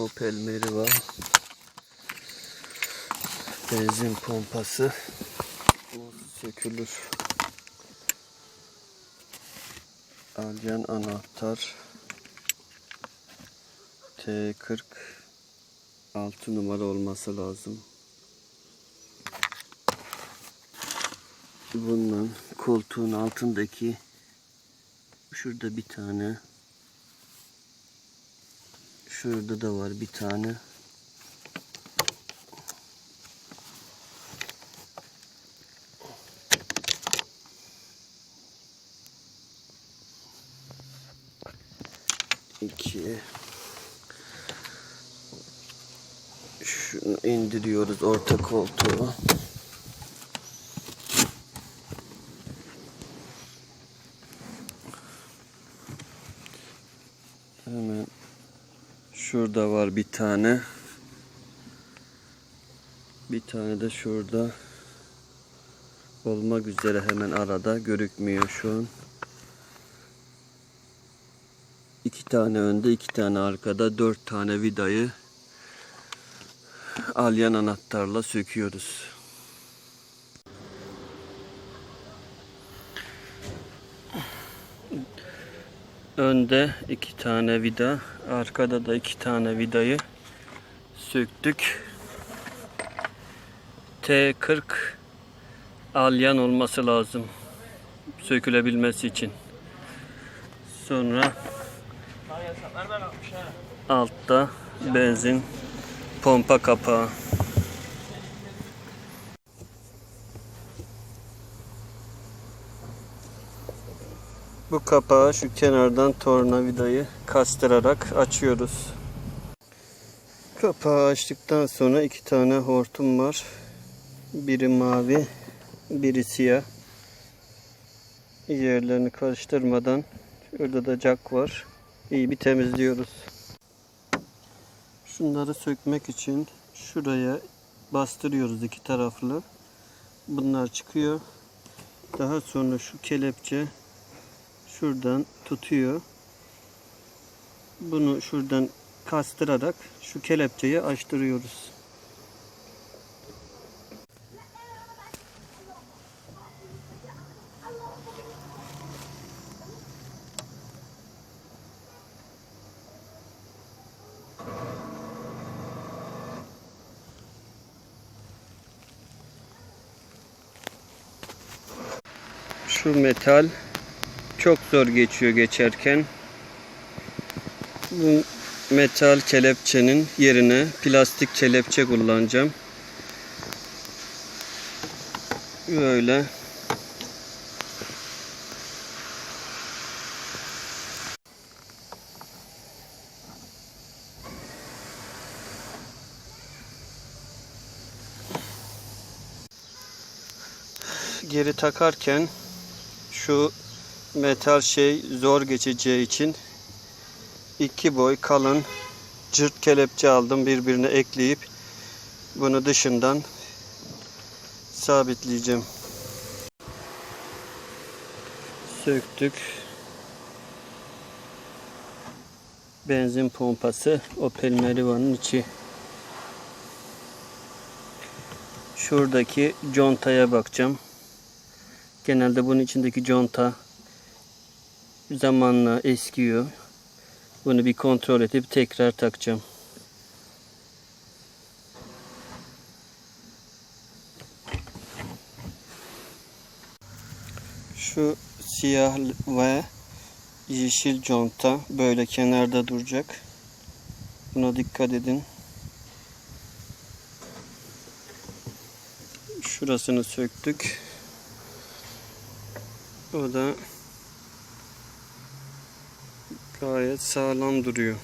Opel Meriva. Benzin pompası. Bu sökülür. Alyan anahtar. T40 6 numara olması lazım. Bundan koltuğun altındaki şurada bir tane şurada da var bir tane. İki. Şunu indiriyoruz orta koltuğu hemen şurada var bir tane bir tane de şurada olmak üzere hemen arada görükmüyor şu an iki tane önde iki tane arkada dört tane vidayı alyan anahtarla söküyoruz. Önde iki tane vida, arkada da iki tane vidayı söktük. T40 alyan olması lazım sökülebilmesi için. Sonra altta benzin pompa kapağı. Bu kapağı şu kenardan tornavidayı kastırarak açıyoruz. Kapağı açtıktan sonra iki tane hortum var. Biri mavi, biri siyah. Yerlerini karıştırmadan şurada da jack var. İyi bir temizliyoruz. Şunları sökmek için şuraya bastırıyoruz iki taraflı. Bunlar çıkıyor. Daha sonra şu kelepçe şuradan tutuyor. Bunu şuradan kastırarak şu kelepçeyi açtırıyoruz. Şu metal çok zor geçiyor geçerken. Bu metal kelepçenin yerine plastik kelepçe kullanacağım. Böyle. Geri takarken şu metal şey zor geçeceği için iki boy kalın cırt kelepçe aldım birbirine ekleyip bunu dışından sabitleyeceğim. Söktük. Benzin pompası Opel Meriva'nın içi. Şuradaki contaya bakacağım. Genelde bunun içindeki conta zamanla eskiyor. Bunu bir kontrol edip tekrar takacağım. Şu siyah ve yeşil conta böyle kenarda duracak. Buna dikkat edin. Şurasını söktük. O da gayet sağlam duruyor.